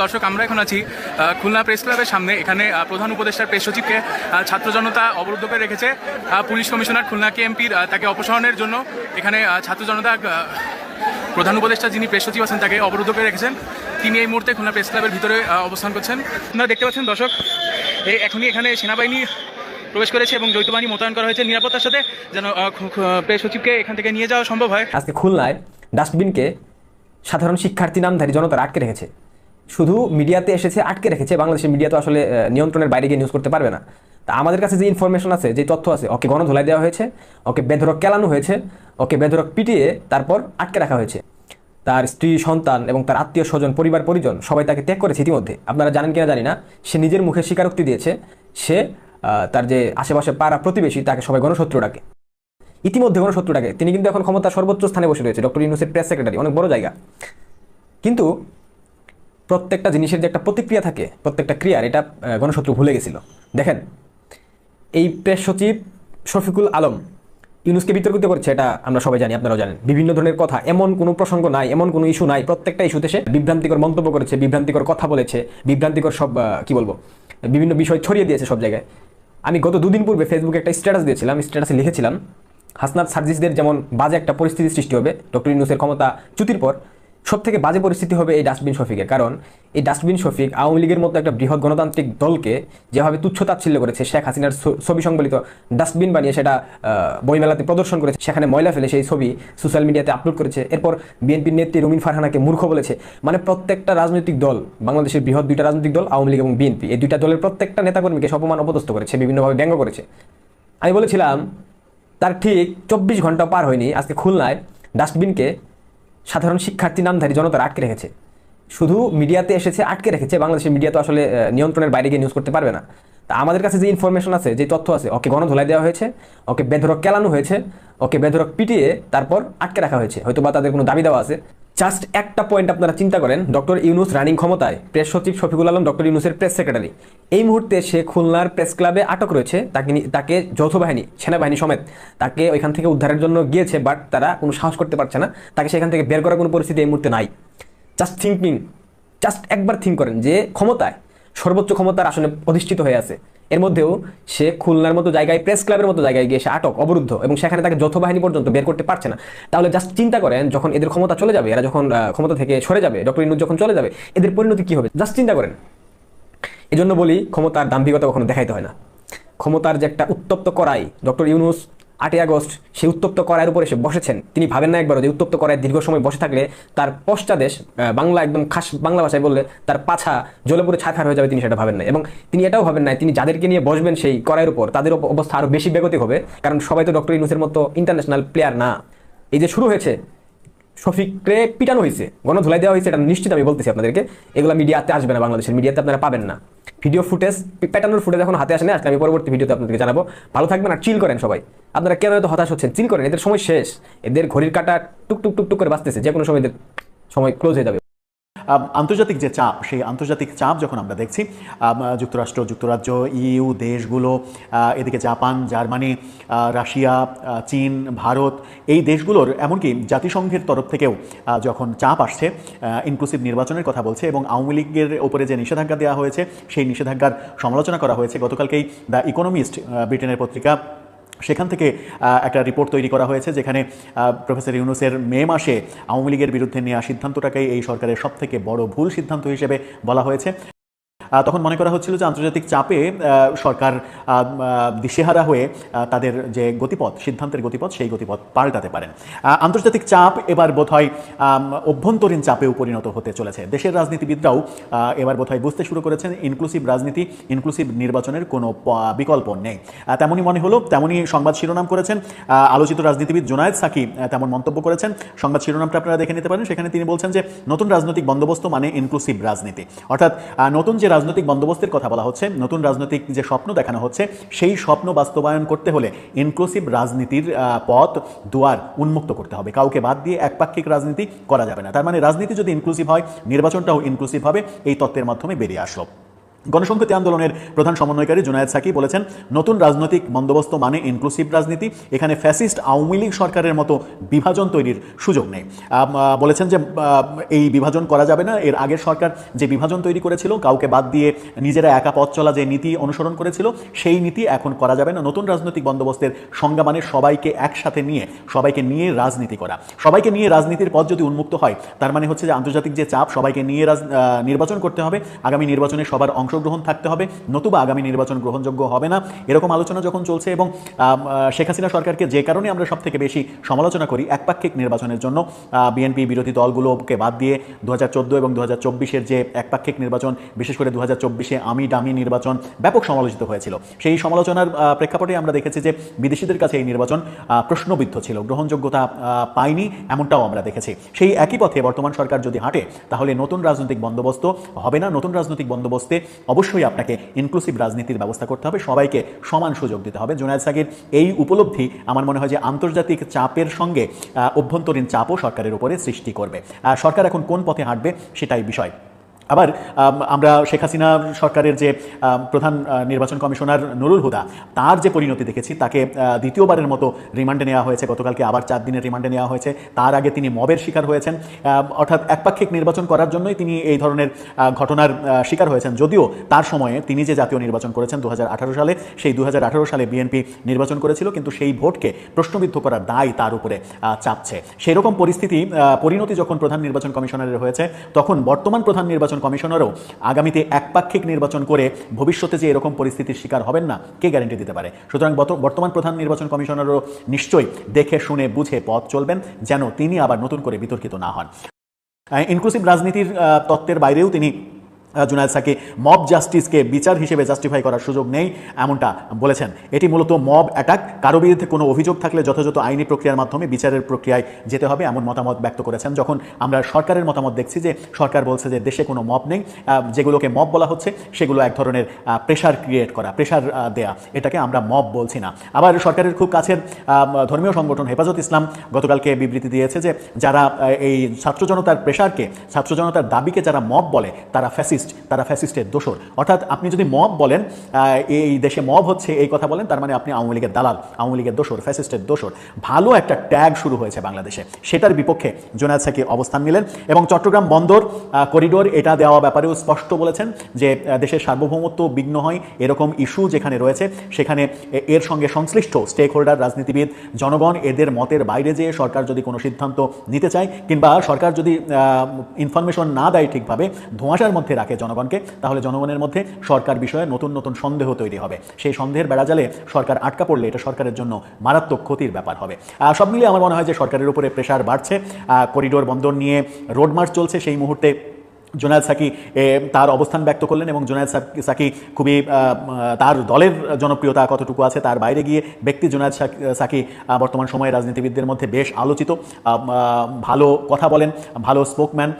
দর্শক, আমরা এখন আছি খুলনা প্রেস ক্লাবের সামনে। এখানে প্রধান উপদেষ্টার প্রেস সচিবকে ছাত্র জনতা অবরুদ্ধ করে রেখেছে পুলিশ কমিশনার খুলনা কেএমপির তাকে অপসারণের জন্য। এখানে ছাত্র জনতা প্রধান উপদেষ্টা যিনি প্রেস সচিব আছেন, তাকে অবরুদ্ধ করে রেখেছেন। তিনি এই মুহূর্তে খুলনা প্রেস ক্লাবের ভিতরে অবস্থান করছেন। আপনারা দেখতে পাচ্ছেন দর্শক এখনই এখানে সেনাবাহিনী প্রবেশ করেছে এবং যৌথ বাহিনী মোতায়েন করা হয়েছে নিরাপত্তার সাথে, যেন প্রেস সচিবকে এখান থেকে নিয়ে যাওয়া সম্ভব হয়। আজকে খুলনায় ডাস্টবিনকে সাধারণ শিক্ষার্থী নামধারী জনতারা আটকে রেখেছে। শুধু মিডিয়াতে এসেছে, আটকে রেখেছে, বাংলাদেশের মিডিয়া তো আসলে নিয়ন্ত্রণের বাইরে গিয়ে নিউজ করতে পারবে না। তা আমাদের কাছে যে ইনফরমেশন আছে, যে তথ্য আছে, ওকে গণধোলাই দেওয়া হয়েছে, ওকে বেধরক কেলানো হয়েছে, ওকে বেধরক পিটিয়ে তারপর আটকে রাখা হয়েছে। তার স্ত্রী, সন্তান এবং তার আত্মীয় স্বজন, পরিবার, পরিজন সবাই তাকে ত্যাগ করেছে ইতিমধ্যে। আপনারা জানেন কিনা জানি না, সে নিজের মুখে স্বীকারোক্তি দিয়েছে, সে তার যে আশেপাশে পাড়া প্রতিবেশী, তাকে সবাই গণশত্রু ডাকে। ইতিমধ্যে কোনো ডাকে। তিনি কিন্তু এখন ক্ষমতার সর্বোচ্চ স্থানে বসে রয়েছে। ডক্টর ইউনুসের প্রেস সেক্রেটারি, অনেক বড় জায়গা। কিন্তু প্রত্যেকটা জিনিসের যে একটা প্রতিক্রিয়া থাকে, প্রত্যেকটা ক্রিয়ার, এটা গণশত্রু ভুলে গেছিল। দেখেন, এই প্রেস সচিব শফিকুল আলম ইউনুসকে বিতর্কিত করছে, এটা আমরা সবাই জানি, আপনারাও জানেন। বিভিন্ন ধরনের কথা, এমন কোনো প্রসঙ্গ নাই, এমন কোনো ইস্যু নাই, প্রত্যেকটা ইস্যুতে সে বিভ্রান্তিকর মন্তব্য করেছে, বিভ্রান্তিকর কথা বলেছে, বিভ্রান্তিকর সব কি বলব, বিভিন্ন বিষয় ছড়িয়ে দিয়েছে সব জায়গায়। আমি গত দুদিন পূর্বে ফেসবুকে একটা স্ট্যাটাস দিয়েছিলাম স্ট্যাটাসে লিখেছিলাম, হাসনাত সার্জিসদের যেমন বাজে একটা পরিস্থিতি সৃষ্টি হবে, ডক্টর ইউনুসের ক্ষমতা চ্যুতির পর সব থেকে বাজে পরিস্থিতি হবে এই ডাস্টবিন শফিকের। কারণ এই ডাস্টবিন শফিক আওয়ামী লীগের মতো একটা বৃহৎ গণতান্ত্রিক দলকে যেভাবে তুচ্ছ তাচ্ছিল্য করেছে, শেখ হাসিনার ছবি সংবলিত ডাস্টবিন বানিয়ে সেটা বইমেলাতে প্রদর্শন করেছে, সেখানে ময়লা ফেলে সেই ছবি সোশ্যাল মিডিয়াতে আপলোড করেছে। এরপর বিএনপির নেত্রী রুমিন ফারহানাকে মূর্খ বলেছে। মানে প্রত্যেকটা রাজনৈতিক দল, বাংলাদেশের বৃহৎ দুইটা রাজনৈতিক দল, আওয়ামী লীগ এবং বিএনপি, এই দুইটা দলের প্রত্যেকটা নেতাকর্মীকে সে অপমান অপদস্থ করেছে, বিভিন্নভাবে ব্যঙ্গ করেছে। আমি বলেছিলাম, তার ঠিক চব্বিশ ঘণ্টা পার হয়নি, আজকে খুলনায় ডাস্টবিনকে সাধারণ শিক্ষার্থী নামধারী জনতার আটকে রেখেছে। শুধু মিডিয়াতে এসেছে, আটকে রেখেছে। বাংলাদেশের মিডিয়া তো আসলে নিয়ন্ত্রণের বাইরে গিয়ে নিউজ করতে পারবে না। তা আমাদের কাছে যে ইনফরমেশন আছে, যে তথ্য আছে, ওকে গণধোলাই দেওয়া হয়েছে, ওকে বেধরক কেলানো হয়েছে, ওকে বেধরক পিটিয়ে তারপর আটকে রাখা হয়েছে। হয়তো বা তাদের কোনো দাবি দেওয়া আছে। জাস্ট একটা পয়েন্ট আপনারা চিন্তা করেন, ডক্টর ইউনুস রানিং ক্ষমতায়। প্রেস সচিব শফিকুল আলম, ডক্টর ইউনুসের প্রেস সেক্রেটারি এই মুহূর্তে সে খুলনার প্রেস ক্লাবে আটক রয়েছে। তাকে তাকে যৌথ বাহিনী, সেনাবাহিনী সমেত তাকে ওইখান থেকে উদ্ধারের জন্য গিয়েছে বাট তারা কোনো সাহস করতে পারছে না। তাকে সেখান থেকে বের করার কোনো পরিস্থিতি এই মুহূর্তে নাই। জাস্ট থিঙ্কিং জাস্ট একবার থিঙ্ক করেন যে ক্ষমতায় সর্বোচ্চ ক্ষমতার আসনে অধিষ্ঠিত হয়ে আছে। এর মধ্যেও সে খুলনার মতো জায়গায়, প্রেস ক্লাবের মতো জায়গায় গিয়ে সে আটক, অবরুদ্ধ এবং সেখানে তাকে যৌথ বাহিনী পর্যন্ত বের করতে পারছে না। তাহলে জাস্ট চিন্তা করেন, যখন এদের ক্ষমতা চলে যাবে, এরা যখন ক্ষমতা থেকে সরে যাবে, ডক্টর ইনুজ যখন চলে যাবে, এদের পরিণতি কি হবে? জাস্ট চিন্তা করেন। এজন্য বলি, ক্ষমতার দাম্ভিকতা কখনো দেখাইতে হয় না। ক্ষমতার যে একটা উত্তপ্ত করাই, ডক্টর ইউনুস আটই আগস্ট সেই উত্তপ্ত করায়ের উপরে এসে বসেছেন। তিনি ভাবেন না একবারও যে উত্তপ্ত করায় দীর্ঘ সময় বসে থাকলে তার পশ্চাদেশ বাংলা একদম খাস বাংলা ভাষায় বললে তার পাছা জলে পুরো ছাড়খার হয়ে যাবে তিনি সেটা ভাবেন না এবং তিনি এটাও ভাবেন না তিনি যাদেরকে নিয়ে বসবেন সেই করায়ের উপর, তাদের অব- অবস্থা আরও বেশি বেগতিক হবে। কারণ সবাই তো ডক্টর ইউনুসের মতো ইন্টারন্যাশনাল প্লেয়ার না। এই যে শুরু হয়েছে শফিককে পিটানো হয়েছে গণধুলাই দেওয়া হয়েছে এটা নিশ্চিত আমি বলতেছি আপনাদেরকে। এগুলো মিডিয়াতে আসবে না বাংলাদেশের মিডিয়াতে, আপনারা পাবেন না। ভিডিও ফুটেজ, প্যাটার্নের ফুটেজ এখন হাতে আসে না আজকে আমি পরবর্তী ভিডিওতে আপনাদেরকে জানাব। ভালো থাকবেন আর চিল করেন সবাই। আপনারা কেন এত হতাশ হচ্ছেন? চিল করেন, এদের সময় শেষ। এদের ঘড়ির কাটা টুক টুক টুক টুক করে বাঁচতেছে যে কোনো সময় এদের সময় ক্লোজ হয়ে যাবে। আন্তর্জাতিক যে চাপ, সেই আন্তর্জাতিক চাপ যখন আমরা দেখছি যুক্তরাষ্ট্র, যুক্তরাজ্য, ইউ, দেশগুলো এদিকে জাপান, জার্মানি রাশিয়া চীন, ভারত, এই দেশগুলোর এমনকি জাতিসংঘের তরফ থেকেও যখন চাপ আসছে ইনক্লুসিভ নির্বাচনের কথা বলছে এবং আওয়ামী লীগের ওপরে যে নিষেধাজ্ঞা দেওয়া হয়েছে, সেই নিষেধাজ্ঞার সমালোচনা করা হয়েছে। গতকালকেই দ্য ইকোনমিস্ট ব্রিটেনের পত্রিকা সেখান থেকে একটা রিপোর্ট তৈরি করা হয়েছে যেখানে প্রফেসর ইউনুসের মে মাসে আওয়ামী লীগের বিরুদ্ধে নেওয়া সিদ্ধান্তটাকেই এই সরকারের সবথেকে বড় ভুল সিদ্ধান্ত হিসেবে বলা হয়েছে। তখন মনে করা হচ্ছিল যে আন্তর্জাতিক চাপে সরকার দিশেহারা হয়ে তাদের যে গতিপথ, সিদ্ধান্তের গতিপথ, সেই গতিপথ পাল্টাতে পারেন। আন্তর্জাতিক চাপ এবার বোধহয় অভ্যন্তরীণ চাপেও পরিণত হতে চলেছে। দেশের রাজনীতিবিদরাও এবার বোধহয় বুঝতে শুরু করেছেন ইনক্লুসিভ রাজনীতি ইনক্লুসিভ নির্বাচনের কোনো বিকল্প নেই। তেমনই মনে হলো, তেমনই সংবাদ শিরোনাম করেছেন আলোচিত রাজনীতিবিদ জোনায়েদ সাকি তেমন মন্তব্য করেছেন। সংবাদ শিরোনামটা আপনারা দেখে নিতে পারেন। সেখানে তিনি বলছেন যে, নতুন রাজনৈতিক বন্দোবস্ত মানে ইনক্লুসিভ রাজনীতি। অর্থাৎ নতুন যে রাজনৈতিক বন্দোবস্তের কথা বলা হচ্ছে। নতুন রাজনৈতিক যে স্বপ্ন দেখানো হচ্ছে, সেই স্বপ্ন বাস্তবায়ন করতে হলে ইনক্লুসিভ রাজনীতির পথ দুয়ার উন্মুক্ত করতে হবে। কাউকে বাদ দিয়ে একপাক্ষিক রাজনীতি করা যাবে না। তার মানে রাজনীতি যদি ইনক্লুসিভ হয়, নির্বাচনটাও ইনক্লুসিভ হবে, এই তত্ত্বের মাধ্যমে বেরিয়ে আসলো। গণসংহতি আন্দোলনের প্রধান সমন্বয়কারী জুনায়েদ সাকি বলেছেন, নতুন রাজনৈতিক বন্দোবস্ত মানে ইনক্লুসিভ রাজনীতি। এখানে ফ্যাসিস্ট আওয়ামী লীগ সরকারের মতো বিভাজন তৈরির সুযোগ নেই। বলেছেন যে এই বিভাজন করা যাবে না। এর আগের সরকার যে বিভাজন তৈরি করেছিল, কাউকে বাদ দিয়ে নিজেরা একা পথ চলা যে নীতি অনুসরণ করেছিল, সেই নীতি এখন করা যাবে না। নতুন রাজনৈতিক বন্দোবস্তের সংজ্ঞা মানে সবাইকে একসাথে নিয়ে, সবাইকে নিয়ে রাজনীতি করা। সবাইকে নিয়ে রাজনীতির পথ যদি উন্মুক্ত হয়, তার মানে হচ্ছে যে আন্তর্জাতিক যে চাপ, সবাইকে নিয়ে নির্বাচন করতে হবে। আগামী নির্বাচনে সবার অংশগ্রহণ থাকতে হবে, নতুবা আগামী নির্বাচন গ্রহণযোগ্য হবে না। এরকম আলোচনা যখন চলছে এবং শেখ হাসিনা সরকারকে যে কারণে আমরা সব থেকে বেশি সমালোচনা করি, একপাক্ষিক নির্বাচনের জন্য বিএনপি বিরোধী দলগুলোকে বাদ দিয়ে দু হাজার চোদ্দ এবং দু হাজার যে একপাক্ষিক নির্বাচন, বিশেষ করে দু হাজার আমি ডামি নির্বাচন ব্যাপক সমালোচিত হয়েছিল। সেই সমালোচনার প্রেক্ষাপটে আমরা দেখেছি যে বিদেশিদের কাছে এই নির্বাচন প্রশ্নবিদ্ধ ছিল, গ্রহণযোগ্যতা পায়নি এমনটাও আমরা দেখেছি। সেই একই পথে বর্তমান সরকার যদি হাঁটে, তাহলে নতুন রাজনৈতিক বন্দোবস্ত হবে না। নতুন রাজনৈতিক বন্দোবস্তে অবশ্যই আপনাকে ইনক্লুসিভ রাজনীতির ব্যবস্থা করতে হবে, সবাইকে সমান সুযোগ দিতে হবে। জুনায়দ সাকির, এই উপলব্ধি আমার মনে হয় যে আন্তর্জাতিক চাপের সঙ্গে অভ্যন্তরীণ চাপও সরকারের উপরে সৃষ্টি করবে। সরকার এখন কোন পথে হাঁটবে সেটাই বিষয়। আবার আমরা শেখ হাসিনা সরকারের যে প্রধান নির্বাচন কমিশনার নুরুল হুদা, তার যে পরিণতি দেখেছি, তাকে দ্বিতীয়বারের মতো রিমান্ডে নেওয়া হয়েছে। গতকালকে আবার চার দিনের রিমান্ডে নেওয়া হয়েছে। তার আগে তিনি মবের শিকার হয়েছেন। অর্থাৎ একপাক্ষিক নির্বাচন করার জন্যই তিনি এই ধরনের ঘটনার শিকার হয়েছেন। যদিও তার সময়ে তিনি যে জাতীয় নির্বাচন করেছেন দু হাজার আঠারো সালে, সেই দু হাজার আঠেরো সালে বিএনপি নির্বাচন করেছিল, কিন্তু সেই ভোটকে প্রশ্নবিদ্ধ করার দায় তার উপরে চাপছে। সেরকম পরিস্থিতি পরিণতি যখন প্রধান নির্বাচন কমিশনারের হয়েছে, তখন বর্তমান প্রধান নির্বাচন কমিশনারও আগামীতে একপাক্ষিক নির্বাচন করে ভবিষ্যতে যে এরকম পরিস্থিতির শিকার হবেন না, কে গ্যারেন্টি দিতে পারে? সুতরাং বর্তমান প্রধান নির্বাচন কমিশনারও নিশ্চয়ই দেখে শুনে বুঝে পথ চলবেন যেন তিনি আবার নতুন করে বিতর্কিত না হন। ইনক্লুসিভ রাজনীতির তত্ত্বের বাইরেও তিনি জুনায়দ সাকি মব জাস্টিসকে বিচার হিসেবে জাস্টিফাই করার সুযোগ নেই, এমনটা বলেছেন। এটি মূলত মব অ্যাটাক কারও বিরুদ্ধে কোনো অভিযোগ থাকলে যথাযথ আইনি প্রক্রিয়ার মাধ্যমে বিচারের প্রক্রিয়ায় যেতে হবে, এমন মতামত ব্যক্ত করেছেন। যখন আমরা সরকারের মতামত দেখছি যে সরকার বলছে যে দেশে কোনো মব নেই যেগুলোকে মব বলা হচ্ছে, সেগুলো এক ধরনের প্রেশার ক্রিয়েট করা প্রেশার দেয়া, এটাকে আমরা মব বলছি না। আবার সরকারের খুব কাছের ধর্মীয় সংগঠন হেফাজত ইসলাম গতকালকে বিবৃতি দিয়েছে যে যারা এই ছাত্র জনতার প্রেশারকে ছাত্র জনতার দাবিকে যারা মব বলে, তারা ফ্যাসিস্ট তারা ফ্যাসিস্টের দোষর। অর্থাৎ আপনি যদি মব বলেন এই দেশে মব হচ্ছে এই কথা বলেন, তার মানে আপনি আওয়ামী লীগের দালাল, আওয়ামী লীগের দোষর, ফ্যাসিস্টের দোষর। ভালো একটা ট্যাগ শুরু হয়েছে বাংলাদেশে। সেটার বিপক্ষে জোনায়দ সাকি অবস্থান নিলেন এবং চট্টগ্রাম বন্দর করিডোর, এটা দেওয়া ব্যাপারেও স্পষ্ট বলেছেন যে দেশের সার্বভৌমত্ব বিঘ্ন হয়, এরকম ইস্যু যেখানে রয়েছে, সেখানে এর সঙ্গে সংশ্লিষ্ট স্টেক হোল্ডার রাজনীতিবিদ, জনগণ, এদের মতের বাইরে যেয়ে সরকার যদি কোনো সিদ্ধান্ত নিতে চায়, কিংবা সরকার যদি ইনফরমেশন না দেয় ঠিকভাবে, ধোঁয়াশার মধ্যে রাখে জনগণকে, তাহলে জনগণের মধ্যে সরকার বিষয়ে নতুন নতুন সন্দেহ তৈরি হবে। সেই সন্দেহের বেড়াজালে সরকার আটকা পড়লে এটা সরকারের জন্য মারাত্মক ক্ষতির ব্যাপার হবে। সব মিলিয়ে আমার মনে হয় যে সরকারের উপরে প্রেশার বাড়ছে। করিডোর বন্দর নিয়ে রোড মার্চ চলছে সেই মুহূর্তে জোনায়দ সাকি তার অবস্থান ব্যক্ত করলেন এবং জোনায়দ সাকি- খুবই তার দলের জনপ্রিয়তা কতটুকু আছে তার বাইরে গিয়ে ব্যক্তি জোনায়দ সাকি- বর্তমান সময়ে রাজনীতিবিদদের মধ্যে বেশ আলোচিত। ভালো কথা বলেন, ভালো স্পোকম্যান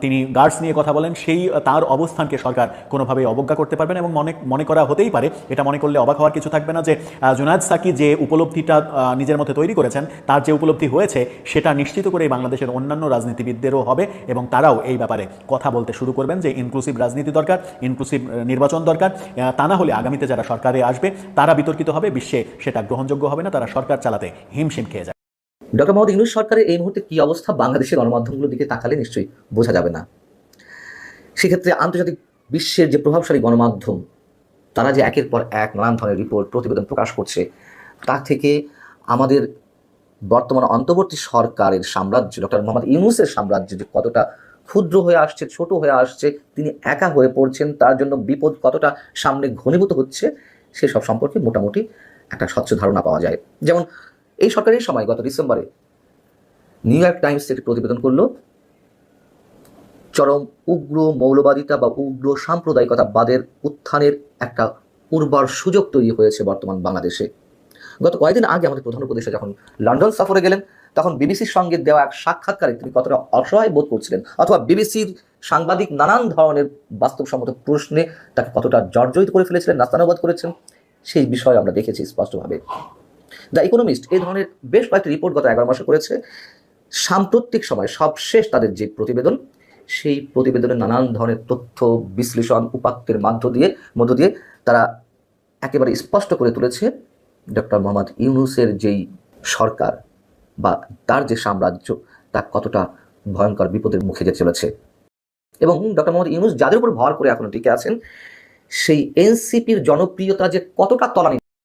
তিনি গার্ডস নিয়ে কথা বলেন, সেই, তার অবস্থানকে সরকার কোনোভাবেই অবজ্ঞা করতে পারবে না এবং মনে মনে করা হতেই পারে, এটা মনে করলে অবাক হওয়ার কিছু থাকবে না যে জোনায়দ সাকি যে উপলব্ধিটা নিজের মধ্যে তৈরি করেছেন, তার যে উপলব্ধি হয়েছে, সেটা নিশ্চিত করে বাংলাদেশের অন্যান্য রাজনীতিবিদদেরও হবে এবং তারাও এই ব্যাপারে কথা বলতে শুরু করবেন যে ইনক্লুসিভ রাজনীতি দরকার ইনক্লুসিভ নির্বাচন দরকার। তা না হলে আগামীতে যারা সরকারে আসবে, তারা বিতর্কিত হবে, বিশ্বে সেটা গ্রহণযোগ্য হবে না, তারা সরকার চালাতে হিমশিম খেয়ে যাবে ডক্টর মোহাম্মদ ইউনুস সরকারের এই মুহূর্তে কি অবস্থা? বাংলাদেশের গণমাধ্যমগুলোর দিকে তাকালে নিশ্চয়ই বোঝা যাবে না। সেক্ষেত্রে আন্তর্জাতিক বিশ্বের যে প্রভাবশালী গণমাধ্যম, তারা যে একের পর এক নানান ধরনের রিপোর্ট, প্রতিবেদন প্রকাশ করছে, তা থেকে আমাদের বর্তমান অন্তর্বর্তী সরকারের সাম্রাজ্য, ডক্টর মোহাম্মদ ইউনুসের সাম্রাজ্য যে কতটা ক্ষুদ্র হয়ে আসছে, ছোট হয়ে আসছে, তিনি একা হয়ে পড়ছেন, তার জন্য বিপদ কতটা সামনে ঘনীভূত হচ্ছে সেসব সম্পর্কে মোটামুটি একটা স্বচ্ছ ধারণা পাওয়া যায়। যেমন, এই সরকারের সময় গত ডিসেম্বরে নিউ ইয়র্ক টাইমস একটি প্রতিবেদন করল, চরম উগ্র মৌলবাদিতা বা উগ্র সাম্প্রদায়িকতাবাদের উত্থানের একটা উর্বর সুযোগ তৈরি হয়েছে বর্তমান বাংলাদেশে। গত কয়েকদিন আগে আমাদের প্রধান উপদেষ্টা যখন লন্ডন সফরে গেলেন তখন বিবিসির সঙ্গে দেওয়া এক সাক্ষাৎকারে তিনি কতটা অসহায় বোধ করছিলেন অথবা বিবিসির সাংবাদিক নানান ধরনের বাস্তবসম্মত প্রশ্নে তাকে কতটা জর্জরিত করে ফেলেছিলেন, নাস্তানুবাদ করেছেন, সেই বিষয়ে আমরা দেখেছি স্পষ্টভাবে। দ্য ইকোনমিস্ট এই ধরনের বেশ কয়েকটি রিপোর্ট গত এগারো মাসে করেছে। সাম্প্রতিক সময় সবশেষ তাদের যে প্রতিবেদন, সেই প্রতিবেদনের নানান ধরনের তথ্য, বিশ্লেষণ, উপাত্তের মাধ্য দিয়ে, মধ্য দিয়ে তারা একেবারে স্পষ্ট করে তুলেছে। ডক্টর মোহাম্মদ ইউনুসের যেই সরকার বা তার যে সাম্রাজ্য, তা কতটা ভয়ঙ্কর বিপদের মুখে যে চলেছে। এবং ডক্টর মোহাম্মদ ইউনুস যাদের উপর ভর করে এখনও টিকে আছেন, সেই এনসিপির জনপ্রিয়তা যে কতটা তলানি